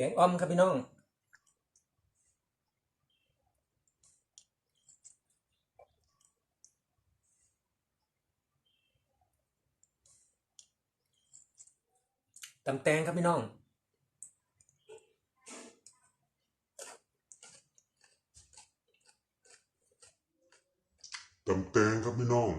แกงอ้อมครับพี่น้อง ตำแตงครับพี่น้องตำแตงครับพี่น้อง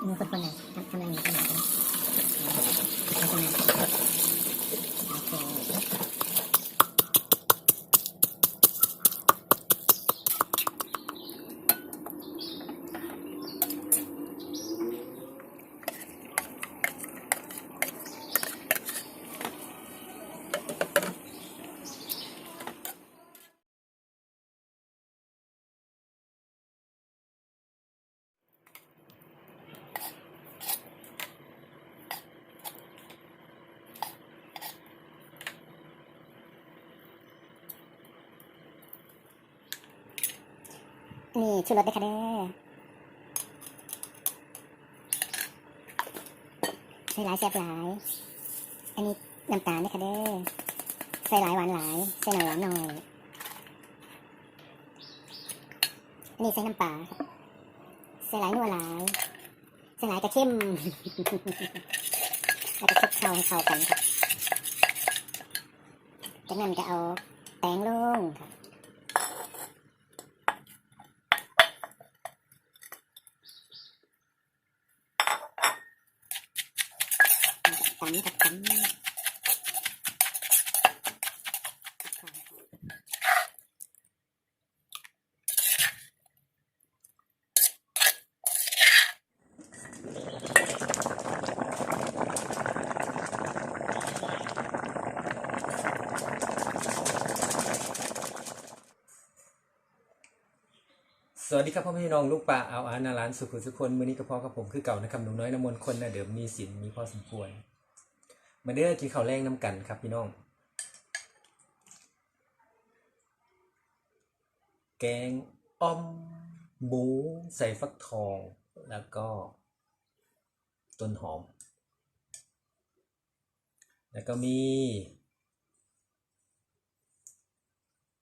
เอามือคนๆหน่อยทำทำอะไรอยู่ทำอะไรกันเอาตรงนั้นโอเค นี่ชูรสด้วยค่ะเด้อใส่หลายแซ่บหลาย อันนี้น้ำตาลด้วยค่ะเด้อใส่หลายหวานหลาย ใส่หน่อยหวานหน่อย อันนี้ใส่น้ำปลาใส่หลายนัวหลายใส่หลายกระเข้มแล้วก็คลุกเคล้าให้เข้ากันค่ะจากนั้นก็เอาแตงลงค่ะ ตำกับตำสวัสดีครับพ่อพี่น้องลูกปลาเอาอานาร้านสุขุสุคนมือนี้ก็พอกับผมคือเก่านะครับหนุ่มน้อยน้ำมนต์คนนะเดิมมีสินมีพอสมควร มาเด้อกินข้าวแรงน้ำกันครับพี่น้อง แกงอ้อมหมูใส่ฟักทองแล้วก็ ต้นหอม แล้วก็มี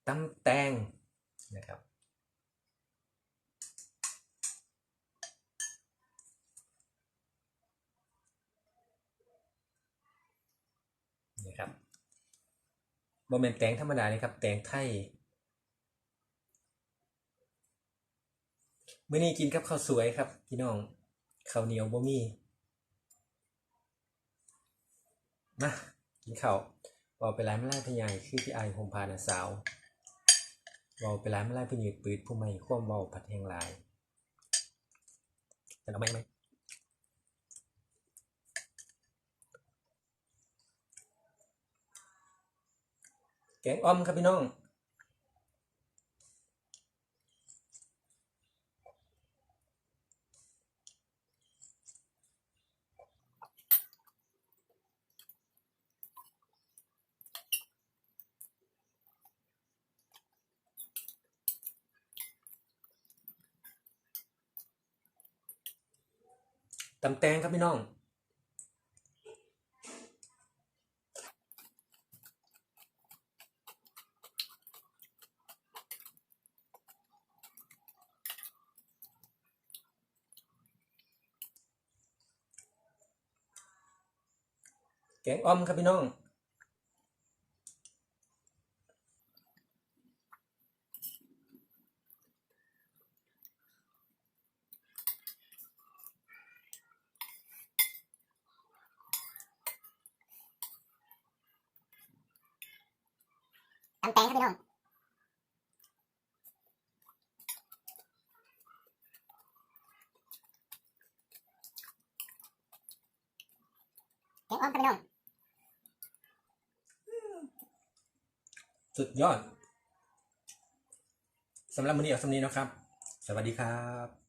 ตำแตงนะครับ ครับโมเมนแตงธรรมดาเลยครับ แตงไทยเมื่อนี้กินกับข้าวสวยครับ พี่น้องข้าวเหนียวบ่มีมากินข้าวบอกไปร้านมะไล่พญายคือพี่ไอายโฮมพานาสาวบอกไปร้านมะไล่พยืดปืดผู้ไม่คว่ำเบาผัดแห้งหลายแต่เอาไหมไหม แกงอ้อมครับพี่น้อง ตำแตงครับพี่น้อง แกงอ้อมครับพี่น้อง ตำแตงครับพี่น้องแกงอ้อมครับพี่น้อง สุดยอดสำหรับมื้อนี้เอาสำนี้นะครับ สวัสดีครับ